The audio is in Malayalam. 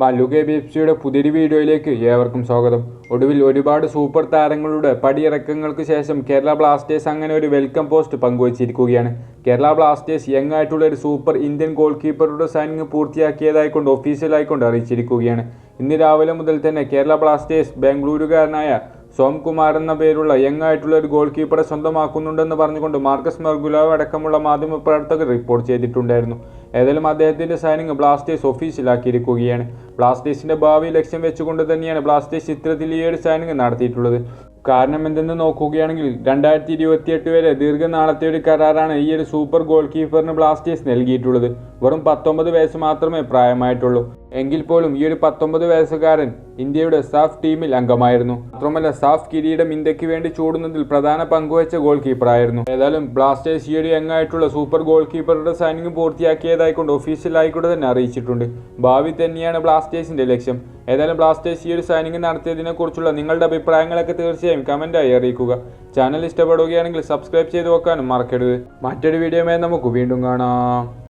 മല്ലുക ബി എഫ് സിയുടെ പുതിയൊരു വീഡിയോയിലേക്ക് ഏവർക്കും സ്വാഗതം. ഒടുവിൽ ഒരുപാട് സൂപ്പർ താരങ്ങളുടെ പടിയിറക്കങ്ങൾക്ക് ശേഷം കേരള ബ്ലാസ്റ്റേഴ്സ് അങ്ങനെ ഒരു വെൽക്കം പോസ്റ്റ് പങ്കുവച്ചിരിക്കുകയാണ്. കേരള ബ്ലാസ്റ്റേഴ്സ് യങ് ആയിട്ടുള്ള ഒരു സൂപ്പർ ഇന്ത്യൻ ഗോൾ കീപ്പറുടെ സൈനിങ് പൂർത്തിയാക്കിയതായിക്കൊണ്ട് ഒഫീഷ്യലായിക്കൊണ്ട് അറിയിച്ചിരിക്കുകയാണ്. ഇന്ന് രാവിലെ മുതൽ തന്നെ കേരള ബ്ലാസ്റ്റേഴ്സ് ബാംഗ്ലൂരുകാരനായ സോംകുമാർ എന്ന പേരുള്ള യങ് ആയിട്ടുള്ള ഒരു ഗോൾ കീപ്പറെ സ്വന്തമാക്കുന്നുണ്ടെന്ന് പറഞ്ഞുകൊണ്ട് മാർക്കസ് മെർഗുലാവ് അടക്കമുള്ള മാധ്യമ പ്രവർത്തകർ റിപ്പോർട്ട് ചെയ്തിട്ടുണ്ടായിരുന്നു. ഏതായാലും അദ്ദേഹത്തിന്റെ സൈനിങ് ബ്ലാസ്റ്റേഴ്സ് ഒഫീഷ്യലാക്കിയിരിക്കുകയാണ് ബ്ലാസ്റ്റേഴ്സിന്റെ ഭാവി ലക്ഷ്യം വെച്ചുകൊണ്ട് തന്നെയാണ് ബ്ലാസ്റ്റേഴ്സ് ഇത്തരത്തിൽ ഈ ഒരു സൈനിങ് നടത്തിയിട്ടുള്ളത്. കാരണം എന്തെന്ന് നോക്കുകയാണെങ്കിൽ രണ്ടായിരത്തി ഇരുപത്തിയെട്ട് വരെ ദീർഘനാളത്തെ ഒരു കരാറാണ് ഈ ഒരു സൂപ്പർ ഗോൾ കീപ്പറിന് ബ്ലാസ്റ്റേഴ്സ് നൽകിയിട്ടുള്ളത്. വെറും പത്തൊമ്പത് വയസ്സ് മാത്രമേ പ്രായമായിട്ടുള്ളൂ. എങ്കിൽ പോലും ഈ ഒരു പത്തൊമ്പത് വയസ്സുകാരൻ ഇന്ത്യയുടെ സാഫ് ടീമിൽ അംഗമായിരുന്നു. മാത്രമല്ല സാഫ് കിരീടം ഇന്ത്യയ്ക്ക് വേണ്ടി ചൂടുന്നതിൽ പ്രധാന പങ്കുവച്ച ഗോൾ കീപ്പറായിരുന്നു ഏതായാലും ബ്ലാസ്റ്റേഴ്സ് ഈ ഒരു യങ് ആയിട്ടുള്ള സൂപ്പർ ഗോൾ കീപ്പറുടെ സൈനിങ് പൂർത്തിയാക്കിയതായിക്കൊണ്ട് ഒഫീഷ്യലായിക്കൊണ്ട് തന്നെ അറിയിച്ചിട്ടുണ്ട്. ഭാവി തന്നെയാണ് ബ്ലാസ്റ്റേഴ്സിന്റെ ലക്ഷ്യം. ഏതായാലും ബ്ലാസ്റ്റേഴ്സ് ഈ ഒരു സൈനിങ് നടത്തിയതിനെ കുറിച്ചുള്ള നിങ്ങളുടെ അഭിപ്രായങ്ങളൊക്കെ തീർച്ചയായും കമന്റായി അറിയിക്കുക. ചാനൽ ഇഷ്ടപ്പെടുകയാണെങ്കിൽ സബ്സ്ക്രൈബ് ചെയ്ത് വെക്കാനും മറക്കരുത്. മറ്റൊരു വീഡിയോമേ നമുക്ക് വീണ്ടും കാണാം.